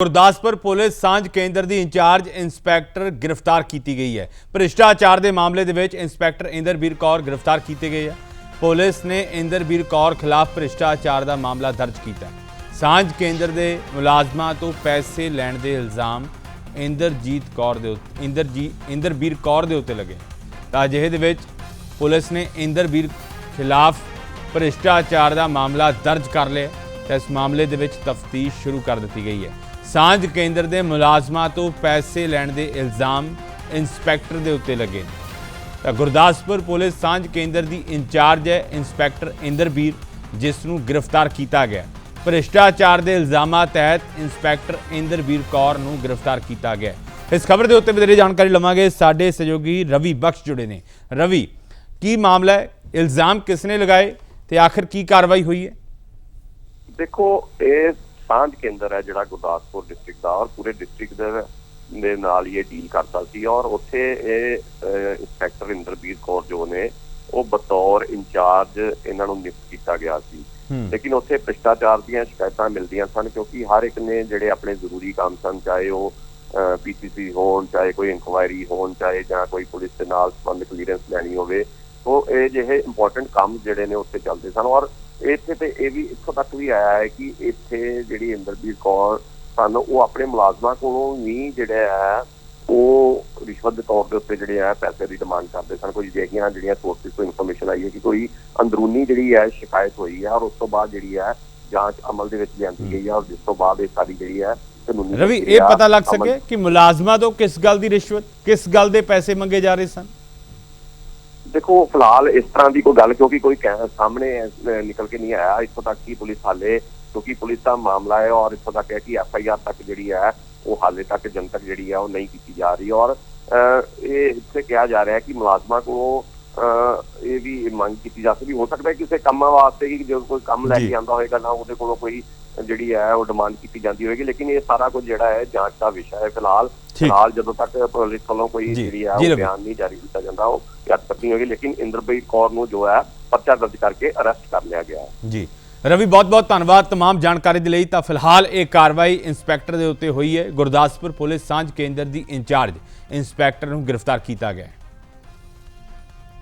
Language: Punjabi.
ਗੁਰਦਾਸਪੁਰ ਪੁਲਿਸ ਸਾਂਝ ਕੇਂਦਰ ਦੀ ਇੰਚਾਰਜ ਇੰਸਪੈਕਟਰ ਗ੍ਰਿਫਤਾਰ ਕੀਤੀ ਗਈ ਹੈ। ਭ੍ਰਿਸ਼ਟਾਚਾਰ ਦੇ ਮਾਮਲੇ ਦੇ ਵਿੱਚ ਇੰਸਪੈਕਟਰ ਇੰਦਰਬੀਰ ਕੌਰ ਗ੍ਰਿਫਤਾਰ ਕੀਤੇ ਗਏ ਹੈ ਪੁਲਿਸ ਨੇ ਇੰਦਰਬੀਰ ਕੌਰ ਖਿਲਾਫ ਭ੍ਰਿਸ਼ਟਾਚਾਰ ਦਾ ਮਾਮਲਾ ਦਰਜ ਕੀਤਾ ਸਾਂਝ ਕੇਂਦਰ ਦੇ ਮੁਲਾਜ਼ਮਾਂ ਤੋਂ ਪੈਸੇ ਲੈਣ ਦੇ ਇਲਜ਼ਾਮ ਇੰਦਰਜੀਤ ਕੌਰ ਦੇ ਉੱਤੇ, ਇੰਦਰਜੀ, ਇੰਦਰਬੀਰ ਕੌਰ ਦੇ ਉੱਤੇ ਲੱਗੇ। ਤਾਂ ਅਜਿਹੇ ਦੇ ਵਿੱਚ ਪੁਲਿਸ ਨੇ ਇੰਦਰਬੀਰ ਖਿਲਾਫ ਭ੍ਰਿਸ਼ਟਾਚਾਰ ਦਾ ਮਾਮਲਾ ਦਰਜ ਕਰ ਲਿਆ ਤੇ ਇਸ ਮਾਮਲੇ ਦੇ ਵਿੱਚ ਤਫਤੀਸ਼ ਸ਼ੁਰੂ ਕਰ ਦਿੱਤੀ ਗਈ ਹੈ। ਸਾਂਝ ਕੇਂਦਰ ਦੇ ਮੁਲਾਜ਼ਮਾਂ ਤੋਂ ਪੈਸੇ ਲੈਣ ਦੇ ਇਲਜ਼ਾਮ ਇੰਸਪੈਕਟਰ ਦੇ ਉੱਤੇ ਲੱਗੇ ਨੇ। ਤਾਂ ਗੁਰਦਾਸਪੁਰ ਪੁਲਿਸ ਸਾਂਝ ਕੇਂਦਰ ਦੀ ਇੰਚਾਰਜ ਹੈ ਇੰਸਪੈਕਟਰ ਇੰਦਰਬੀਰ, ਜਿਸ ਨੂੰ ਗ੍ਰਿਫਤਾਰ ਕੀਤਾ ਗਿਆ। ਭ੍ਰਿਸ਼ਟਾਚਾਰ ਦੇ ਇਲਜ਼ਾਮਾਂ ਤਹਿਤ ਇੰਸਪੈਕਟਰ ਇੰਦਰਬੀਰ ਕੌਰ ਨੂੰ ਗ੍ਰਿਫਤਾਰ ਕੀਤਾ ਗਿਆ। ਇਸ ਖਬਰ ਦੇ ਉੱਤੇ ਵਧੇਰੇ ਜਾਣਕਾਰੀ ਲਵਾਂਗੇ। ਸਾਡੇ ਸਹਿਯੋਗੀ ਰਵੀ ਬਖਸ਼ ਜੁੜੇ ਨੇ। ਰਵੀ, ਕੀ ਮਾਮਲਾ ਹੈ? ਇਲਜ਼ਾਮ ਕਿਸ ਨੇ ਲਗਾਏ ਤੇ ਆਖਿਰ ਕੀ ਕਾਰਵਾਈ ਹੋਈ ਹੈ? ਦੇਖੋ, ਇਹ ਸਾਂਝ ਕੇਂਦਰ ਹੈ ਜਿਹੜਾ ਗੁਰਦਾਸਪੁਰ ਡਿਸਟ੍ਰਿਕਟ ਦਾ ਔਰ ਪੂਰੇ ਡਿਸਟ੍ਰਿਕਟ ਦੇ ਦੇ ਨਾਲ ਇਹ ਡੀਲ ਕਰਦਾ ਸੀ ਔਰ ਉੱਥੇ ਇਹ ਇੰਸਪੈਕਟਰ ਇੰਦਰਬੀਰ ਕੌਰ ਜੋ ਨੇ ਉਹ ਬਤੌਰ ਇੰਚਾਰਜ ਇਹਨਾਂ ਨੂੰ ਨਿਯੁਕਤ ਕੀਤਾ ਗਿਆ ਸੀ। ਲੇਕਿਨ ਉੱਥੇ ਭ੍ਰਿਸ਼ਟਾਚਾਰ ਦੀਆਂ ਸ਼ਿਕਾਇਤਾਂ ਮਿਲਦੀਆਂ ਸਨ ਕਿਉਂਕਿ ਹਰ ਇੱਕ ਨੇ ਜਿਹੜੇ ਆਪਣੇ ਜ਼ਰੂਰੀ ਕੰਮ ਸਨ ਚਾਹੇ ਉਹ ਪੀਸੀਸੀ ਹੋਣ ਚਾਹੇ ਕੋਈ ਇਨਕੁਆਇਰੀ ਹੋਣ ਚਾਹੇ ਜਾਂ ਕੋਈ ਪੁਲਿਸ ਦੇ ਨਾਲ ਸੰਬੰਧ ਕਲੀਅਰੈਂਸ ਲੈਣੀ ਹੋਵੇ ਉਹ ਇਹ ਜਿਹੇ ਇੰਪੋਰਟੈਂਟ ਕੰਮ ਜਿਹੜੇ ਨੇ ਉੱਥੇ ਚੱਲਦੇ ਸਨ ਔਰ ਇੱਥੇ ਤੇ ਇਹ ਵੀ ਇੱਥੋਂ ਤੱਕ ਵੀ ਆਇਆ ਹੈ ਕਿ ਇੱਥੇ ਜਿਹੜੀ ਇੰਦਰਬੀਰ ਕੌਰ ਸਨ ਉਹ ਆਪਣੇ ਮੁਲਾਜ਼ਮਾਂ ਕੋਲੋਂ ਵੀ ਜਿਹੜਾ ਹੈ ਉਹ ਰਿਸ਼ਵਤ ਦੇ ਤੌਰ ਦੇ ਉੱਤੇ ਜਿਹੜੇ ਆ ਪੈਸੇ ਦੀ ਡਿਮਾਂਡ ਕਰਦੇ ਸਨ। ਕੋਈ ਜਿਹੜੀਆਂ ਜਿਹੜੀਆਂ ਸੋਰਸਿਸ ਤੋਂ ਇਨਫੋਰਮੇਸ਼ਨ ਆਈ ਹੈ ਕਿ ਕੋਈ ਅੰਦਰੂਨੀ ਜਿਹੜੀ ਹੈ ਸ਼ਿਕਾਇਤ ਹੋਈ ਹੈ ਔਰ ਉਸ ਤੋਂ ਬਾਅਦ ਜਿਹੜੀ ਹੈ ਜਾਂਚ ਅਮਲ ਦੇ ਵਿੱਚ ਲਿਆਂਦੀ ਗਈ ਹੈ ਔਰ ਜਿਸ ਤੋਂ ਬਾਅਦ ਇਹ ਸਾਰੀ ਜਿਹੜੀ ਹੈ ਕਾਨੂੰਨੀ ਰਵੀ ਇਹ ਪਤਾ ਲੱਗ ਸਕੇ ਕਿ ਮੁਲਾਜ਼ਮਾਂ ਤੋਂ ਕਿਸ ਗੱਲ ਦੀ ਰਿਸ਼ਵਤ ਕਿਸ ਗੱਲ ਦੇ ਪੈਸੇ ਮੰਗੇ ਜਾ ਰਹੇ ਸਨ? ਦੇਖੋ ਫਿਲਹਾਲ ਇਸ ਤਰ੍ਹਾਂ ਦੀ ਕੋਈ ਗੱਲ ਕਿਉਂਕਿ ਕੋਈ ਕਹਿ- ਸਾਹਮਣੇ ਨਿਕਲ ਕੇ ਨਹੀਂ ਆਇਆ। ਇੱਥੋਂ ਤੱਕ ਕਿ ਪੁਲਿਸ ਹਾਲੇ ਕਿਉਂਕਿ ਪੁਲਿਸ ਦਾ ਮਾਮਲਾ ਹੈ ਔਰ ਇੱਥੋਂ ਤੱਕ ਹੈ ਕਿ ਐਫ ਆਈ ਆਰ ਤੱਕ ਜਿਹੜੀ ਹੈ ਉਹ ਹਾਲੇ ਤੱਕ ਜਨਤਕ ਜਿਹੜੀ ਹੈ ਉਹ ਨਹੀਂ ਕੀਤੀ ਜਾ ਰਹੀ। ਔਰ ਅਹ, ਇਹ ਇੱਥੇ ਕਿਹਾ ਜਾ ਰਿਹਾ ਹੈ ਕਿ ਮੁਲਾਜ਼ਮਾਂ ਕੋਲੋਂ ਇਹ ਵੀ ਮੰਗ ਕੀਤੀ ਜਾ ਸਕਦੀ ਹੋ ਸਕਦਾ ਹੈ ਕਿਸੇ ਕੰਮ ਵਾਸਤੇ ਕਿ ਜਦੋਂ ਕੋਈ ਕੰਮ ਲੈ ਜੀ। ਕੇ ਆਉਂਦਾ ਹੋਏਗਾ ਨਾ ਉਹਦੇ ਕੋਲੋਂ ਕੋਈ ਜਿਹੜੀ ਹੈ ਉਹ ਡਿਮਾਂਡ ਕੀਤੀ ਜਾਂਦੀ ਹੋਏਗੀ ਲੇਕਿਨ ਇਹ ਸਾਰਾ ਕੁਝ ਜਿਹੜਾ ਹੈ ਜਾਂਚ ਦਾ ਵਿਸ਼ਾ ਹੈ ਫਿਲਹਾਲ ਠੀਕ। ਫਿਲਹਾਲ ਜਦੋਂ ਤੱਕ ਪੁਲਿਸ ਵੱਲੋਂ ਕੋਈ ਜੀ, ਜਿਹੜੀ ਹੈ ਜੀ ਉਹ ਰਵੀ। ਬਿਆਨ ਨਹੀਂ ਜਾਰੀ ਕੀਤਾ ਜਾਂਦਾ ਉਹ ਯਾਦ ਕਰਨੀ ਹੋਗੀ ਲੇਕਿਨ ਇੰਦਰਬੀਰ ਕੌਰ ਨੂੰ ਜੋ ਹੈ ਪਰਚਾ ਦਰਜ ਕਰਕੇ ਅਰੈਸਟ ਕਰ ਲਿਆ ਗਿਆ ਹੈ ਜੀ ਰਵੀ ਬਹੁਤ ਬਹੁਤ ਧੰਨਵਾਦ तमाम ਜਾਣਕਾਰੀ ਦੇ ਲਈ ਤਾਂ ਫਿਲਹਾਲ ਇਹ ਕਾਰਵਾਈ ਇੰਸਪੈਕਟਰ ਦੇ ਉੱਤੇ ਹੋਈ ਹੈ ਗੁਰਦਾਸਪੁਰ ਪੁਲਿਸ ਸਾਂਝ ਕੇਂਦਰ ਦੀ ਇੰਚਾਰਜ ਇੰਸਪੈਕਟਰ ਨੂੰ ਗ੍ਰਿਫਤਾਰ ਕੀਤਾ ਗਿਆ ਹੈ